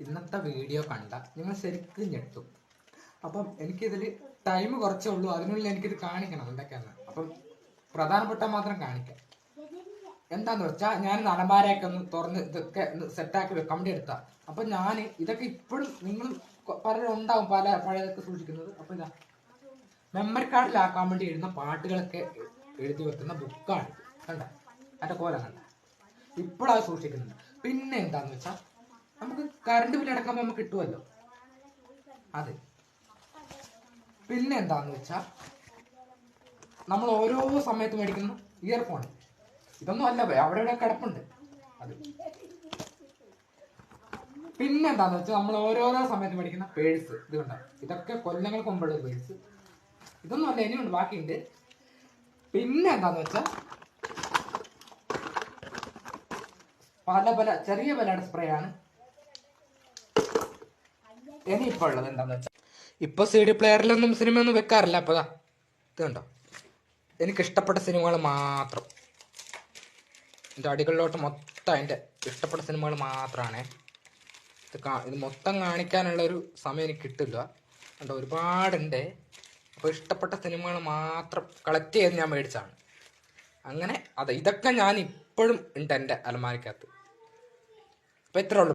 ഇന്നത്തെ വീഡിയോ കണ്ട നിങ്ങൾ ശരിക്കും ഞെട്ടും. അപ്പം എനിക്കിതിൽ ടൈം കുറച്ചേ ഉള്ളൂ. അതിനുള്ളിൽ എനിക്കിത് കാണിക്കണം എന്തൊക്കെയാണ് അപ്പം പ്രധാനപ്പെട്ട മാത്രം കാണിക്കാം. എന്താന്ന് വെച്ചാൽ ഞാൻ നടന്മാരെയൊക്കെ ഒന്ന് തുറന്ന് ഇതൊക്കെ സെറ്റാക്കി വെക്കാൻ വേണ്ടി എടുത്താ. അപ്പൊ ഞാൻ ഇതൊക്കെ ഇപ്പോഴും നിങ്ങൾ പലരും ഉണ്ടാവും പല പഴയതൊക്കെ സൂക്ഷിക്കുന്നത്. അപ്പൊ ഇതാ. മെമ്മറി കാർഡിലാക്കാൻ വേണ്ടി എഴുതുന്ന പാട്ടുകളൊക്കെ എഴുതി വെക്കുന്ന ബുക്കാണ് കണ്ട? അതിന്റെ കോല കണ്ട. ഇപ്പോഴാണ് സൂക്ഷിക്കുന്നത്. പിന്നെ എന്താന്ന് വെച്ചാൽ നമുക്ക് കറണ്ട് ബില്ല് അടക്കുമ്പോൾ നമുക്ക് കിട്ടുമല്ലോ അതെ. പിന്നെ എന്താന്ന് വെച്ചാൽ നമ്മൾ ഓരോ സമയത്ത് മേടിക്കുന്ന ഇയർഫോൺ ഇതൊന്നും അല്ല അവിടെ ഇവിടെ കിടപ്പുണ്ട്. അത്. പിന്നെ എന്താന്ന് വെച്ചാൽ നമ്മൾ ഓരോരോ സമയത്ത് മേടിക്കുന്ന പേഴ്സ് ഇത് കണ്ട? ഇതൊക്കെ കൊല്ലങ്ങൾക്ക് മുമ്പുള്ള പേഴ്സ് ഇതൊന്നും അല്ല ഇനിയുണ്ട് ബാക്കിയുണ്ട്. പിന്നെ എന്താന്ന് വെച്ചാൽ പല പല ചെറിയ വിലയുടെ സ്പ്രേ ആണ്. ഇനിയിപ്പോ ഉള്ളത് എന്താന്ന് വെച്ചാൽ ഇപ്പൊ സി ഡി പ്ലെയറിലൊന്നും സിനിമ ഒന്നും വെക്കാറില്ല അപ്പൊ ഇതുണ്ടോ ഇത് കണ്ടോ? എനിക്ക് ഇഷ്ടപ്പെട്ട സിനിമകൾ മാത്രം. എന്റെ അടികളിലോട്ട് മൊത്തം എന്റെ ഇഷ്ടപ്പെട്ട സിനിമകൾ മാത്രമാണ് ഇത് കാ ഇത് മൊത്തം കാണിക്കാനുള്ള ഒരു സമയം എനിക്ക് കിട്ടില്ല. കണ്ടോ ഒരുപാടുണ്ട്. അപ്പോൾ ഇഷ്ടപ്പെട്ട സിനിമകൾ മാത്രം കളക്ട് ചെയ്ത് ഞാൻ മേടിച്ചാണ് അങ്ങനെ അതെ ഇതൊക്കെ ഞാൻ ഇപ്പോഴും ഉണ്ട് എന്റെ അലമാരിക്കകത്ത്. അപ്പോൾ ഇത്രേ ഉള്ളൂ.